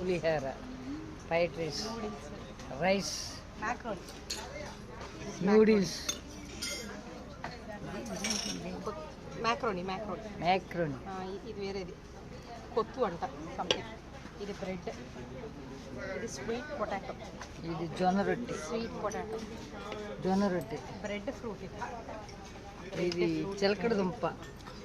Pulihora fried rice rice macaroni noodles macaroni macaroni macaroni ఇది వేరేది. కొత్తు అంట సంథింగ్ ఇది బ్రెడ్. ఇది స్వీట్ పొటాటో. ఇది జొన్న రొట్టె. Sweet potato. జొన్న రొట్టె. బ్రెడ్ ఫ్రూట్ ఇది. ఇది చిలకడ దుంప.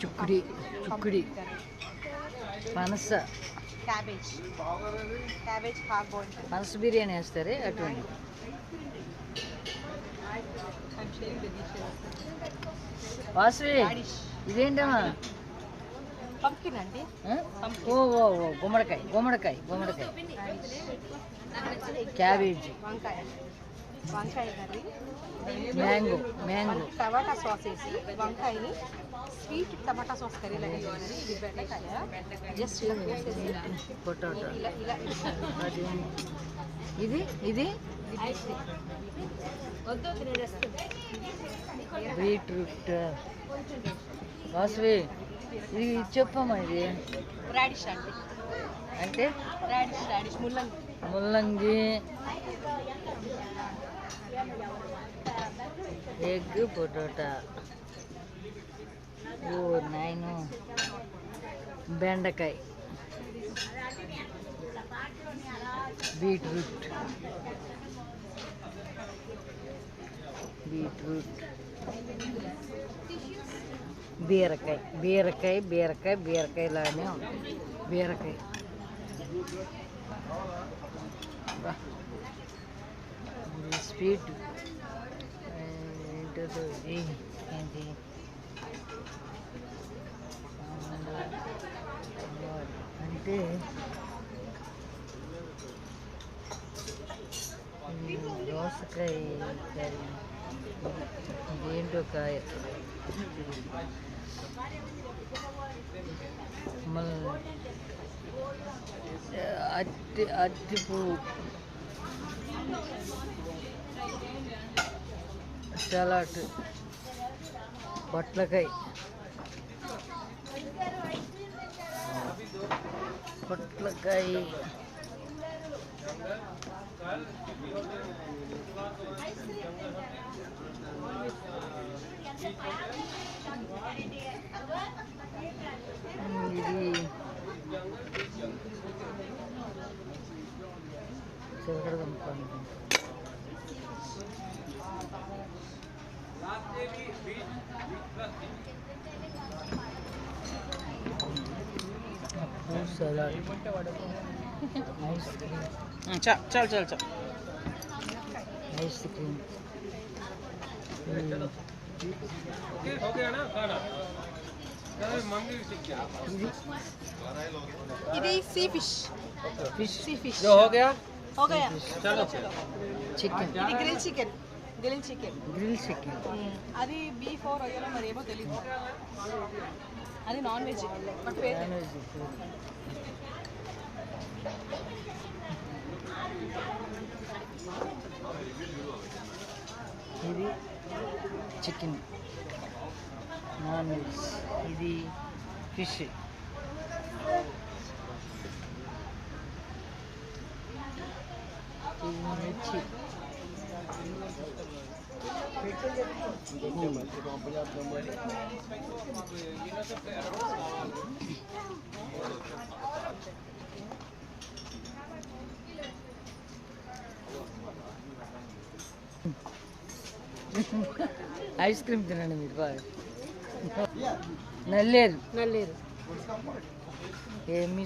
చుక్కుడి చుక్కుడి పనస క్యాబేజ్ క్యాబేజ్ పనస బిర్యానీ వేస్తారే అటువంటి. వాసవి. ఇదేంటమ్మా పంకిన్ అండి? ఓ ఓ ఓ గుమ్మడికాయ గుమ్మడికాయ గుమ్మడికాయ క్యాబేజీ వంకాయ వంకాయ కర్రీ. Mango mango. టమాటా సాస్ వేసి వంకాయని స్వీట్ టమాటా సాస్ కర్రీ లాగా చేయాలి. ఇది బెండకాయ. జస్ట్ ఇలా కోసేసి పొటాటో. ఇలా ఇలా ఇది ఇది? బీట్రూట్. వాసవి ఇది చెప్పమ్మా ఇది. రాడిష్ అండి. అంటే? రాడిష్ రాడిష్ ముల్లంగి. ముల్లంగి ఎగ్ పొటాటా ఓ నాయను బెండకాయ బీట్రూట్ బీట్రూట్ బీరకాయ బీరకాయ బీరకాయ బీరకాయ లాగానే ఉంది బీరకాయ బా. ఇది స్వీట్ ఏంటో ఇది ఏంటి అంటే ఈ దోసకాయ కర్రీ ఇదేంటో కాయ మళ్ళీ అట్టి అట్టి పువ్వు. సలాడ్ పొట్లకాయ పొట్లకాయ ఇది अच्छा चल चल चल। आइसक्रीम हो गया ना खाना इधर sea fish fish sea fish जो हो गया? हो गया चलो చికెన్ ఇది grill chicken grill chicken grill chicken అది బీఫ్ ఓ రొయ్యలో మరి ఏమో తెలియదు అది నాన్ వెజ్ బట్ పేరు నాన్ వెజ్ ఇది చికెన్ నాన్ వెజ్ ఇది ఫిష్ మిర్చి. ఐస్ క్రీమ్ తినండి మీరు బాగా. నల్లేరు. నల్లేరు. ఏమి